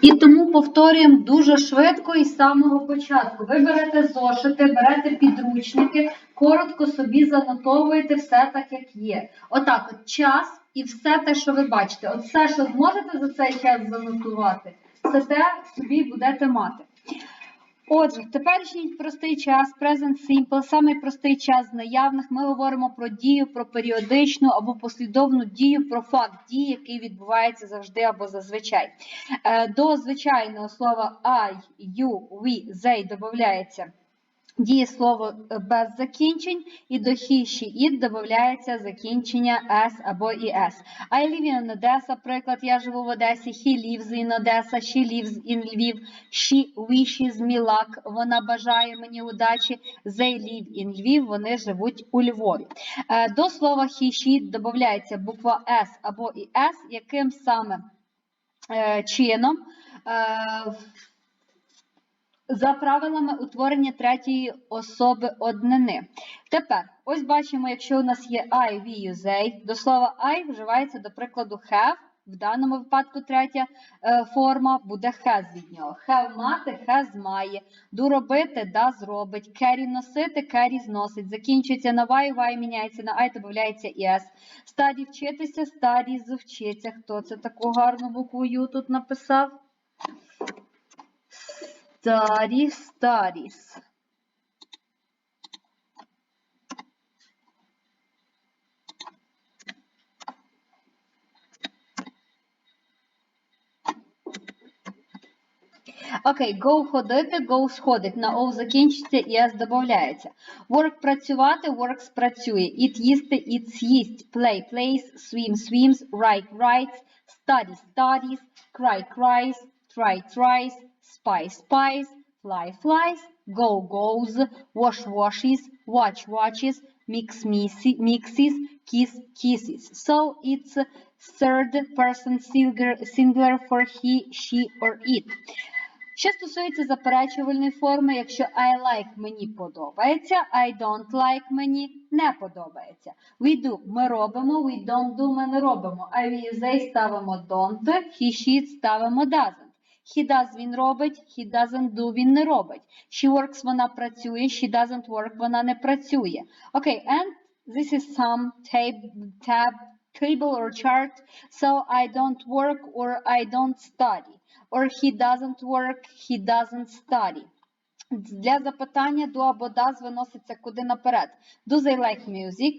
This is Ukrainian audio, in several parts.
І тому повторюємо дуже швидко і з самого початку. Ви берете зошити, берете підручники, коротко собі занотовуєте все так, як є. Отак, от час і все те, що ви бачите. От все, що зможете за цей час занотувати, все те собі будете мати. Отже, теперішній простий час, present simple, самий простий час з наявних. Ми говоримо про дію, про періодичну або послідовну дію, про факт дії, який відбувається завжди або зазвичай. Е, До звичайного слова I, you, we, they додається дієслово е, без закінчень, і до he, she, додається закінчення s або іс. I live in Odessa, приклад, я живу в Одесі, he lives in Odessa, she lives in Lviv, she wishes me luck, вона бажає мені удачі, they live in Lviv, вони живуть у Львові. Е, До слова he, she додається буква s або іс, яким саме е, чином за правилами утворення третьої особи однини. Тепер, ось бачимо, якщо у нас є I, we, you, they, до слова I вживається, до прикладу, have. В даному випадку третя е, форма буде has від нього. Have мати, has має. Do робити, да зробить. Carry носити, carry зносить. Закінчується на y, y міняється на I, додається is. Study вчитися, studies вчиться. Хто це таку гарну букву U тут написав? Study, studies. Окей, go ходити, go сходить. На O закінчиться і S додається. Work працювати, works працює. Eat їсти, eats їсть. Play plays, swim swims, write writes, study studies, cry cries, try tries, spy spies, fly flies, go goes, wash washes, watch watches, mix mixes, kiss kisses. So it's third person singular, singular for he, she or it. Що стосується заперечувальної форми, якщо I like мені подобається, I don't like мені не подобається. We do ми робимо, we don't do ми не робимо. I we they ставимо don't, he she ставимо doesn't. He does він робить, he doesn't do він не робить. She works вона працює, she doesn't work вона не працює. Okay, and this is some tab, tab table or chart. So I don't work or I don't study. Or he doesn't work, he doesn't study. Для запитання do або does виноситься куди наперед. Do they like music?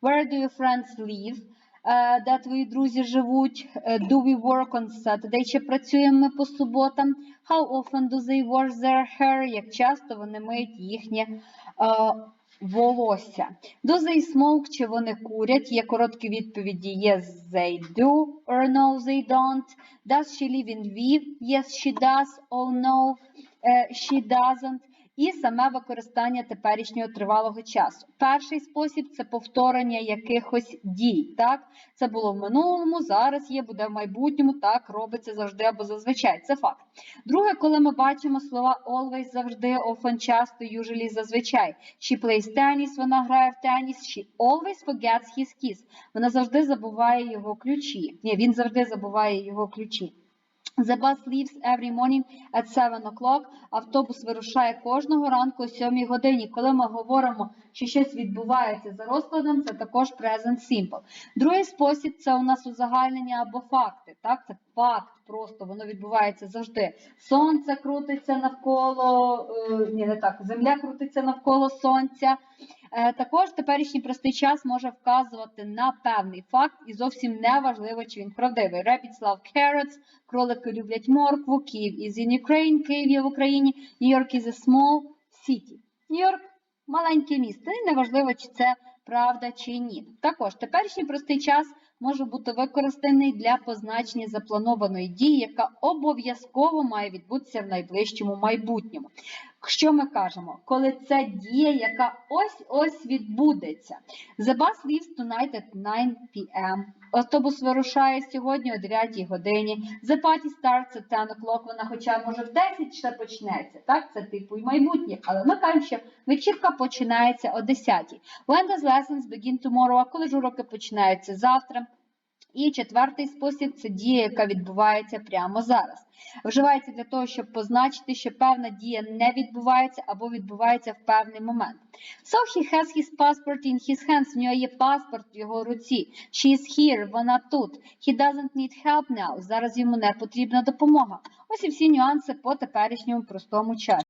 Where do your friends live? Е, Де твої друзі живуть? Е, Do we work on Saturday? Чи працюємо ми по суботам? How often do they wash their hair? Як часто вони миють їхнє е, волосся? Do they smoke? Чи вони курять? Є короткі відповіді Yes, they do. Or no, they don't. Does she live in Lviv? Yes, she does. Oh, no, е, she doesn't. І саме використання теперішнього тривалого часу. Перший спосіб це повторення якихось дій. Так, це було в минулому, зараз є, буде в майбутньому. Так робиться завжди або зазвичай. Це факт. Друге, коли ми бачимо слова always, завжди, often, часто, usually, зазвичай. She plays tennis, вона грає в теніс. She always forgets his keys. Вона завжди забуває його ключі. Ні, він завжди забуває його ключі. The bus leaves every morning at 7 o'clock. Автобус вирушає кожного ранку о 7 годині. Коли ми говоримо, що щось відбувається за розкладом, це також present simple. Другий спосіб це у нас узагальнення або факти. Так, це факт просто, воно відбувається завжди. Сонце крутиться навколо, е, ні, не так, земля крутиться навколо сонця. Е, Також теперішній простий час може вказувати на певний факт, і зовсім не важливо, чи він правдивий. Rabbits love carrots, кролики люблять моркву, Київ is in Ukraine, Київ є в Україні, Нью-Йорк is a small city. Нью-Йорк маленьке місто, і неважливо, чи це правда чи ні. Також теперішній простий час може бути використаний для позначення запланованої дії, яка обов'язково має відбутися в найближчому майбутньому. Що ми кажемо? Коли це дія, яка ось-ось відбудеться. The bus leaves tonight at 9 p.m. Автобус вирушає сьогодні о 9 годині. The party starts at 10 o'clock. Вона хоча може в 10 ще почнеться. Так, це типу і майбутнє. Але ми кажемо, що вечірка починається о 10. When does lessons begin tomorrow? А коли ж уроки починаються завтра? І четвертий спосіб це дія, яка відбувається прямо зараз. Вживається для того, щоб позначити, що певна дія не відбувається або відбувається в певний момент. So he has his passport in his hands. В нього є паспорт в його руці. She is here. Вона тут. He doesn't need help now. Зараз йому не потрібна допомога. Ось і всі нюанси по теперішньому простому часу.